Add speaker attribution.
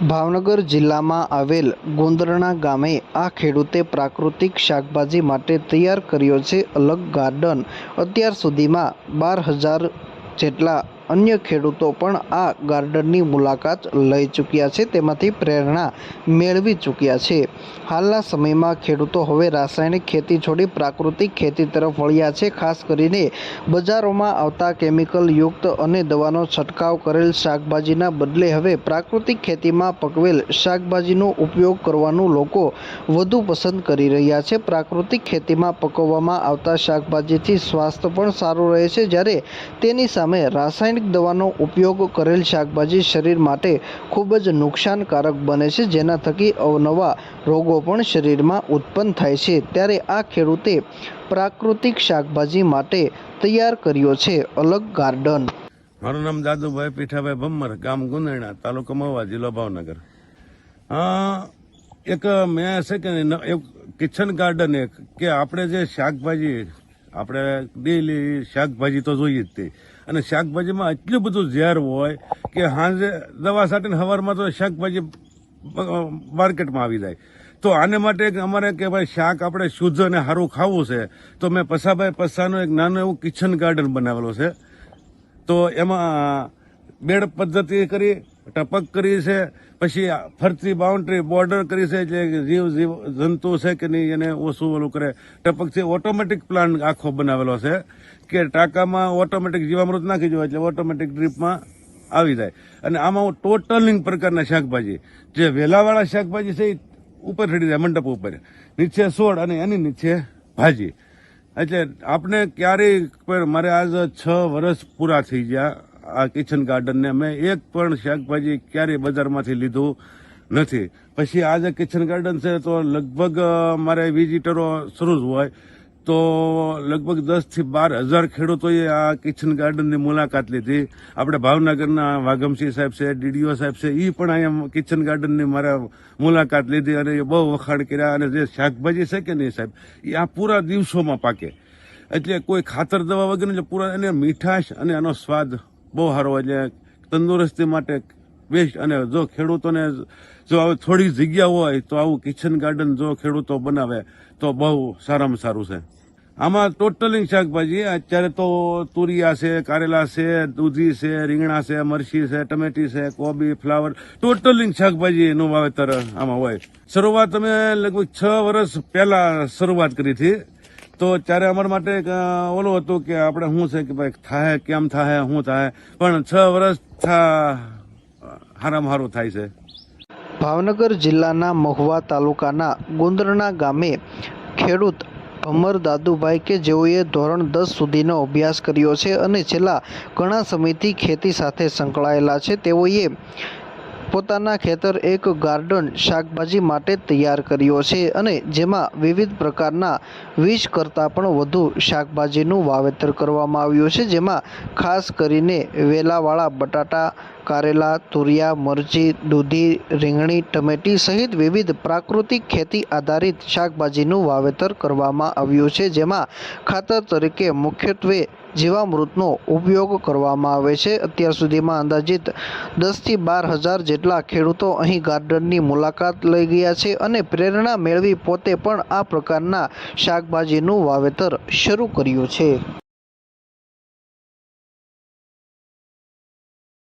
Speaker 1: ભાવનગર જિલ્લામાં આવેલ ગોંદરણા ગામે આ ખેડૂતે પ્રાકૃતિક શાકભાજી માટે તૈયાર કર્યો છે અલગ ગાર્ડન. અત્યાર સુધીમાં બાર હજાર જેટલા અન્ય ખેડૂતો પણ આ ગાર્ડનની મુલાકાત લઈ ચૂક્યા છે, તેમાંથી પ્રેરણા મેળવી ચૂક્યા છે. હાલના સમયમાં ખેડૂતો હવે રાસાયણિક ખેતી છોડી પ્રાકૃતિક ખેતી તરફ વળ્યા છે, ખાસ કરીને બજારોમાં આવતા કેમિકલ યુક્ત અને દવાનો છંટકાવ કરેલ શાકભાજીના બદલે હવે પ્રાકૃતિક ખેતીમાં પકવેલ શાકભાજીનો ઉપયોગ કરવાનું લોકો વધુ પસંદ કરી રહ્યા છે. પ્રાકૃતિક ખેતીમાં પકવવામાં આવતા શાકભાજીથી સ્વાસ્થ્ય પણ સારું રહે છે, જ્યારે તેની સામે રાસાયણિક દવાનો ઉપયોગ કરેલ શાકભાજી શરીર માટે ખૂબ જ નુકસાનકારક બને છે, જેના થકી અવનવા રોગો પણ શરીરમાં ઉત્પન્ન થાય છે. ત્યારે આ ખેડૂતે પ્રાકૃતિક શાકભાજી માટે તૈયાર કર્યો છે. અલગ ગાર્ડન.
Speaker 2: મારું નામ દાદુભાઈ પીઠાભાઈ ભમ્મર, ગામ ગુંદરણા, તાલુકો મહુવા, જિલ્લો ભાવનગર. એક મેં છે કે એક કિચન ગાર્ડન એક, કે આપણે જે શાકભાજી, આપણે ડેલી શાકભાજી તો જોઈએ જ તે. અને શાકભાજીમાં એટલું બધું ઝેર હોય કે સાંજે દવા સાટીને સવારમાં તો શાકભાજી માર્કેટમાં આવી જાય. તો આને માટે અમારે કે ભાઈ શાક આપણે શુદ્ધ અને સારું ખાવું છે, તો મેં પસાભાઈ પસાનું એક નાનું એવું કિચન ગાર્ડન બનાવેલું છે. તો એમાં બેડ પદ્ધતિ કરી ટપક કરી છે, પછી ફરતી બાઉન્ડ્રી બોર્ડર કરી છે એટલે જીવ જીવ જંતુ છે કે નહીં એને ઓછું ઓલું કરે. ટપકથી ઓટોમેટિક પ્લાન્ટ આખો બનાવેલો છે કે ટાંકામાં ઓટોમેટિક જીવામૃત નાખી દો એટલે ઓટોમેટિક ડ્રીપમાં આવી જાય. અને આમાં ટોટલિંગ પ્રકારના શાકભાજી, જે વેલાવાળા શાકભાજી છે એ ઉપર ચડી જાય, મંડપ ઉપર. નીચે સોળ અને એની નીચે ભાજી. એટલે આપણે ક્યારેય મારે આજ છ વર્ષ પૂરા થઈ ગયા આ કિચન ગાર્ડનને મેં એક પણ શાકભાજી ક્યારેય બજારમાંથી લીધું નથી. પછી આજે કિચન ગાર્ડન છે, તો લગભગ મારે વિઝિટરો શરૂ જ હોય. તો લગભગ દસથી બાર હજાર ખેડૂતોએ આ કિચન ગાર્ડનની મુલાકાત લીધી. આપણે ભાવનગરના વાઘમસિંહ સાહેબ છે, ડીડીઓ સાહેબ છે એ પણ અહીંયા કિચન ગાર્ડનની મારા મુલાકાત લીધી અને એ બહુ વખાણ કર્યા. અને જે શાકભાજી છે કે નહીં સાહેબ એ આ પૂરા દિવસોમાં પાકે. એટલે કોઈ ખાતર દવા વગર પૂરા, એને મીઠાશ અને એનો સ્વાદ બહુ સારો એટલે તંદુરસ્તી માટે બેસ્ટ અને જો ખેડૂતોને જો હવે થોડી જગ્યા હોય તો આવું કિચન ગાર્ડન જો ખેડૂતો બનાવે તો બહુ સારામાં સારું છે. આમાં ટોટલિંગ શાકભાજી, અત્યારે તો તુરિયા છે, કારેલા છે, દૂધી છે, રીંગણા છે મરસી છે, ટમેટી છે, કોબી, ફ્લાવર. ટોટલી શાકભાજીનું વાવેતર આમાં હોય. શરૂઆત અમે લગભગ છ વર્ષ પહેલા શરૂઆત કરી હતી. તો ત્યારે અમારા માટે ઓલું હતું કે આપણે શું છે કે ભાઈ થાય કેમ થાય શું થાય પણ છ વર્ષ હારામ હારું થાય છે.
Speaker 1: ભાવનગર જિલ્લાના મહુવા તાલુકાના ગુંદરણા ગામે ખેડૂત અમર દાદુભાઈ કે જેઓએ ધોરણ દસ સુધીનો અભ્યાસ કર્યો છે અને છેલ્લા ઘણા સમયથી ખેતી સાથે સંકળાયેલા છે, તેઓએ પોતાના ખેતર એક ગાર્ડન શાકભાજી માટે તૈયાર કર્યો છે અને જેમાં વિવિધ પ્રકારના વીસ કરતાં પણ વધુ શાકભાજીનું વાવેતર કરવામાં આવ્યું છે, જેમાં ખાસ કરીને વેલાવાળા બટાટા કારેલા, તુરિયા, મરચી, દૂધી, રીંગણી, ટમેટી સહિત વિવિધ પ્રાકૃતિક ખેતી આધારિત શાકભાજીનું વાવેતર કરવામાં આવ્યું છે, જેમાં ખાતર તરીકે મુખ્યત્વે જીવામૃતનો ઉપયોગ કરવામાં આવે છે. અત્યાર સુધીમાં અંદાજિત દસથી બાર હજાર જેટલા ખેડૂતો અહીં ગાર્ડનની મુલાકાત લઈ ગયા છે અને પ્રેરણા મેળવી પોતે પણ આ પ્રકારના શાકભાજીનું વાવેતર શરૂ કર્યું છે.